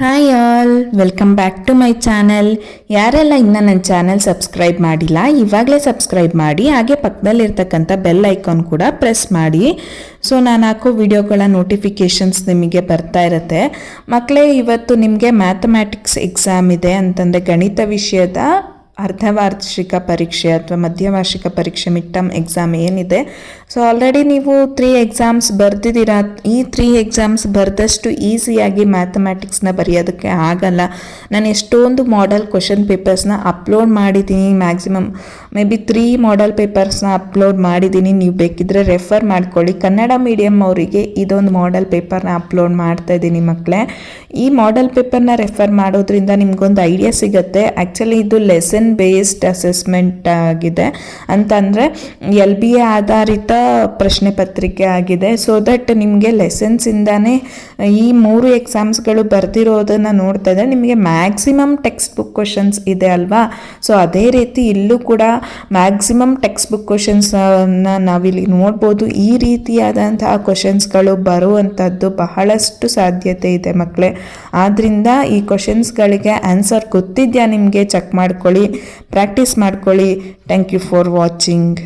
Hi all welcome back to my channel ಯಾರೆಲ್ಲ ಇನ್ನೂ ನನ್ನ ಚಾನಲ್ ಸಬ್ಸ್ಕ್ರೈಬ್ ಮಾಡಿಲ್ಲ, ಇವಾಗಲೇ ಸಬ್ಸ್ಕ್ರೈಬ್ ಮಾಡಿ, ಹಾಗೆ ಪಕ್ಕದಲ್ಲಿರ್ತಕ್ಕಂಥ ಬೆಲ್ ಐಕಾನ್ ಕೂಡ ಪ್ರೆಸ್ ಮಾಡಿ. ಸೊ ನಾನು ಹಾಕೋ ವಿಡಿಯೋಗಳ ನೋಟಿಫಿಕೇಷನ್ಸ್ ನಿಮಗೆ ಬರ್ತಾ ಇರುತ್ತೆ. ಮಕ್ಕಳೇ ಇವತ್ತು ನಿಮಗೆ ಮ್ಯಾಥಮ್ಯಾಟಿಕ್ಸ್ ಎಕ್ಸಾಮ್ ಇದೆ ಅಂತಂದರೆ ಗಣಿತ ವಿಷಯದ ಅರ್ಧವಾರ್ಷಿಕ ಪರೀಕ್ಷೆ ಅಥವಾ ಮಧ್ಯವಾರ್ಷಿಕ ಪರೀಕ್ಷೆ ಮಿಡ್ ಟರ್ಮ್ ಎಕ್ಸಾಮ್ ಏನಿದೆ. ಸೊ ಆಲ್ರೆಡಿ ನೀವು ತ್ರೀ ಎಕ್ಸಾಮ್ಸ್ ಬರೆದಿದ್ದೀರಾ. ಈ ತ್ರೀ ಎಕ್ಸಾಮ್ಸ್ ಬರೆದಷ್ಟು ಈಸಿಯಾಗಿ ಮ್ಯಾಥಮ್ಯಾಟಿಕ್ಸ್ನ ಬರೆಯೋದಕ್ಕೆ ಆಗಲ್ಲ. ನಾನು ಎಷ್ಟೊಂದು ಮಾಡೆಲ್ ಕ್ವಶನ್ ಪೇಪರ್ಸ್ನ ಅಪ್ಲೋಡ್ ಮಾಡಿದ್ದೀನಿ. Maximum may be three model ಪೇಪರ್ಸ್ನ ಅಪ್ಲೋಡ್ ಮಾಡಿದ್ದೀನಿ. ನೀವು ಬೇಕಿದ್ರೆ ರೆಫರ್ ಮಾಡ್ಕೊಳ್ಳಿ. ಕನ್ನಡ ಮೀಡಿಯಮ್ ಅವರಿಗೆ ಇದೊಂದು ಮಾಡೆಲ್ ಪೇಪರ್ನ ಅಪ್ಲೋಡ್ ಮಾಡ್ತಾ ಇದ್ದೀನಿ ಮಕ್ಕಳೇ. ಈ ಮಾಡೆಲ್ ಪೇಪರ್ನ ರೆಫರ್ ಮಾಡೋದ್ರಿಂದ ನಿಮ್ಗೊಂದು ಐಡಿಯಾ ಸಿಗುತ್ತೆ. ಆ್ಯಕ್ಚುಲಿ ಇದು ಲೆಸನ್ ಬೇಸ್ಡ್ ಅಸೆಸ್ಮೆಂಟ್ ಆಗಿದೆ. ಅಂತಂದರೆ ಎಲ್ ಬಿ ಎ ಆಧಾರಿತ ಪ್ರಶ್ನೆ ಪತ್ರಿಕೆ ಆಗಿದೆ. ಸೊ ದಟ್ ನಿಮಗೆ ಲೆಸನ್ಸಿಂದಾನೇ ಈ ಮೂರು ಎಕ್ಸಾಮ್ಸ್ಗಳು ಬರೆದಿರೋದನ್ನು ನೋಡ್ತಾ ಇದ್ದರೆ ನಿಮಗೆ ಮ್ಯಾಕ್ಸಿಮಮ್ ಟೆಕ್ಸ್ಟ್ ಬುಕ್ ಕ್ವಶನ್ಸ್ ಇದೆ ಅಲ್ವಾ? ಸೊ ಅದೇ ರೀತಿ ಇಲ್ಲೂ ಕೂಡ ಮ್ಯಾಕ್ಸಿಮಮ್ ಟೆಕ್ಸ್ಟ್ ಬುಕ್ ಕ್ವಶನ್ಸನ್ನು ನಾವಿಲ್ಲಿ ನೋಡ್ಬೋದು. ಈ ರೀತಿಯಾದಂತಹ ಕ್ವಶನ್ಸ್ಗಳು ಬರುವಂಥದ್ದು ಬಹಳಷ್ಟು ಸಾಧ್ಯತೆ ಇದೆ ಮಕ್ಕಳೇ ಆದ್ದರಿಂದ ಈ ಕ್ವಶನ್ಸ್ಗಳಿಗೆ ಆನ್ಸರ್ ಗೊತ್ತಿದೆಯಾ ನಿಮಗೆ? ಚೆಕ್ ಮಾಡ್ಕೊಳ್ಳಿ ಪ್ರಾಕ್ಟೀಸ್ ಮಾಡ್ಕೊಳ್ಳಿ. Thank you for watching